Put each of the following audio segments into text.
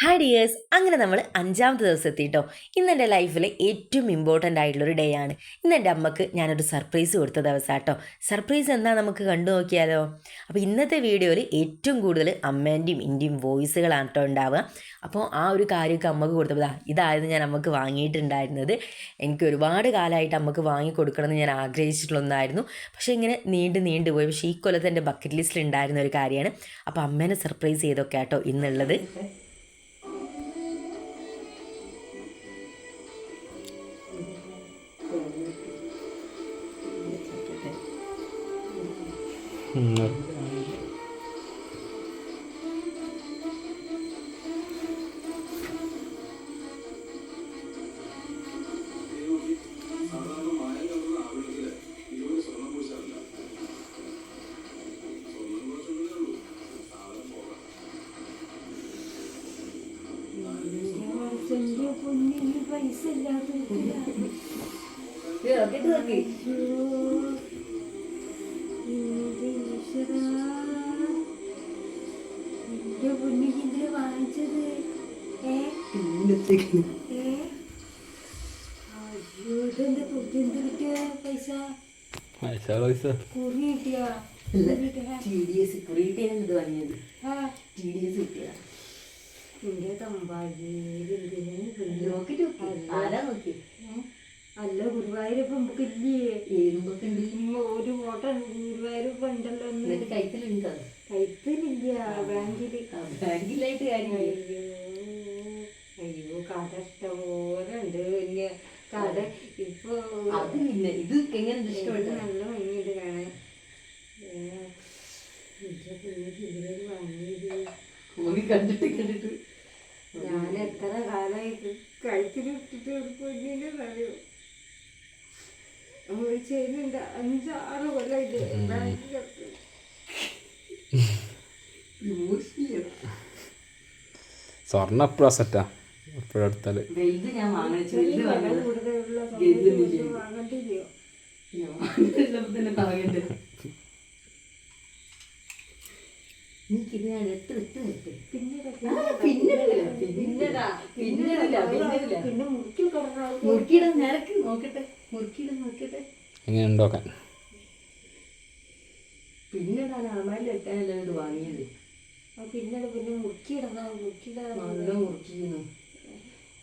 Hi dears അങ്ങനെ നമ്മൾ അഞ്ചാമത്തെ ദിവസം എത്തിയിട്ടോ ഇന്ന് എന്റെ ലൈഫിലെ ഏറ്റവും ഇമ്പോർട്ടന്റ് ആയിട്ടുള്ളൊരു ഡേ ആണ്. ഇന്ന് എന്റെ അമ്മയ്ക്ക് ഞാനൊരു സർപ്രൈസ് കൊടുത്ത ദിവസം കേട്ടോ സർപ്രൈസ് എന്താ നമുക്ക് കണ്ടു നോക്കിയാലോ? അപ്പോൾ ഇന്നത്തെ വീഡിയോയിൽ ഏറ്റവും കൂടുതൽ അമ്മേന്റെയും ഇന്റെയും വോയിസുകളാണ് കേട്ടോ ഉണ്ടാവുക. അപ്പോൾ ആ ഒരു കാര്യമൊക്കെ അമ്മയ്ക്ക് കൊടുത്തപ്പോൾ ഇതായിരുന്നു ഞാൻ അമ്മയ്ക്ക് വാങ്ങിയിട്ടുണ്ടായിരുന്നത്. എനിക്ക് ഒരുപാട് കാലമായിട്ട് അമ്മയ്ക്ക് വാങ്ങി കൊടുക്കണമെന്ന് ഞാൻ ആഗ്രഹിച്ചിട്ടുള്ള ഒന്നായിരുന്നു. പക്ഷേ ഇങ്ങനെ നീണ്ടു നീണ്ടു പോയി. പക്ഷേ ഈ കൊല്ലത്ത് എന്റെ ബക്കറ്റ് ലിസ്റ്റിൽ ഉണ്ടായിരുന്ന ഒരു കാര്യമാണ്. അപ്പോൾ അമ്മേനെ സർപ്രൈസ് ചെയ്തൊക്കെ കേട്ടോ ഇന്നുള്ളത്. എന്റെ പൊന്നിന് പൈസ ഇല്ലാത്ത എന്റെ പൊന്നിക്ക് വാങ്ങിച്ചത് ഏ ഏ അയ്യോ ഇതെന്താ കുട്ടി എന്ത് കിട്ടിയ പൈസ. കുറി കിട്ടിയ ടി ഡി എസ് കുറിയിട്ടാണ് ഇത് വാങ്ങിയത്. ടി ഡി എസ് കിട്ടിയ എന്റെ തമ്പാജി നോക്കിട്ട് ആരാ നോക്കി അല്ല ഗുരുവായൂരപ്പം ഉണ്ട് ഉമ്മ ഒരു ഫോട്ടോ ഗുരുവായൂർ ഉണ്ടല്ലോ എന്നിട്ട് കൈത്തിലുണ്ടോ കൈത്തലില്ല ബാങ്കിൽ. ബാങ്കിലായിട്ട് കാര്യം അയ്യോ കട ഇഷ്ടംപോലെ ഉണ്ട്. പിന്നെ കട ഇപ്പൊ അത് പിന്നെ ഇത് എങ്ങനെ ഇഷ്ടപ്പെട്ടു? നല്ല ഭംഗിയുണ്ട് കാണാൻ. വാങ്ങിയത്. കണ്ടിട്ട് കണ്ടിട്ട്. ഞാൻ എത്ര കാലമായി കഴിച്ചിട്ട് ഒരു പൊന്നിന്റെ അറിയോ അഞ്ചാറ് ബാങ്കിലൊക്കെ സ്വർണ എപ്പോഴാ സെറ്റാ എപ്പോഴെടുത്താൽ പിന്നെ പിന്നെ പിന്നെ മുറിക്ക് മുറുക്കിയിടാൻ നിരക്ക് നോക്കട്ടെ. എങ്ങനെ ഉണ്ടോക്കാൻ ഞാൻ ഇത് വാങ്ങിയത്. പിന്നെ മുറുക്കി ഇടണം മുറുക്കിടാൻ നല്ല മുറുക്കിയിരുന്നു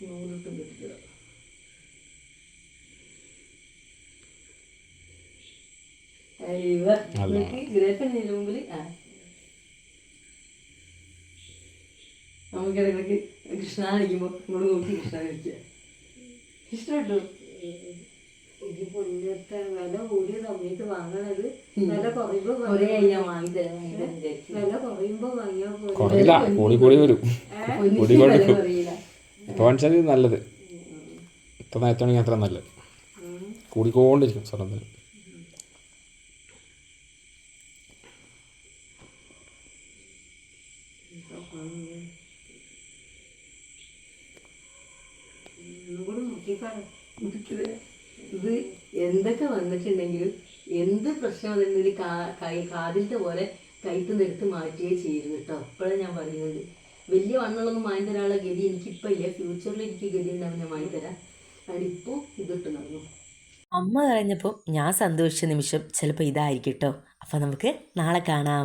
നൂലിട്ടും കിട്ടില്ല അയ്യോ ഗ്രേഫിന് മുമ്പിൽ ആ. നമുക്ക് ഇടയ്ക്കിടയ്ക്ക് കൃഷ്ണ കളിക്കുമ്പോൾ ഇങ്ങോട്ട് നോക്കി കൃഷ്ണ കളിക്കുക ഇഷ്ടപ്പെട്ടു. ഇത് പൊന്നത്തെ വില കൂടിയ സമയത്ത് വാങ്ങണത് വില കുറയുമ്പോ വില കുറയുമ്പോ വാങ്ങിയാ കൂടി കൂടി വരും. കൂടി വാങ്ങിച്ചാൽ നല്ലത്. ഇത്ര നേരത്താണെങ്കിൽ അത്ര നല്ലത്. കൂടിക്കൊണ്ടിരിക്കും സ്വർണത്തിന് ഒന്നും കൂടി മുക്കിക്കാണ് ഇത് ഇത് എന്തൊക്കെ വന്നിട്ടുണ്ടെങ്കിലും എന്ത് പ്രശ്നം വന്നിട്ടുണ്ടെങ്കിൽ കാ- കൈ കാതിലത്തെ പോലെ കൈത്തുനിന്ന് എടുത്ത് മാറ്റിയേ ചെയ്യരുത് കേട്ടോ. അപ്പോഴാണ് ഞാൻ പറയുന്നത്. വലിയ വണ്ണുള്ളൊന്നും വാങ്ങി തരാനുള്ള ഗതി എനിക്കിപ്പോൾ ഇല്ല. ഫ്യൂച്ചറിൽ എനിക്ക് ഗതി ഉണ്ടാവും ഞാൻ വാങ്ങി തരാം. അതിപ്പോൾ ഇതിട്ട് നടന്നു. അമ്മ പറഞ്ഞപ്പോൾ ഞാൻ സന്തോഷിച്ച നിമിഷം ചിലപ്പോൾ ഇതായിരിക്കും കേട്ടോ. അപ്പം നമുക്ക് നാളെ കാണാം.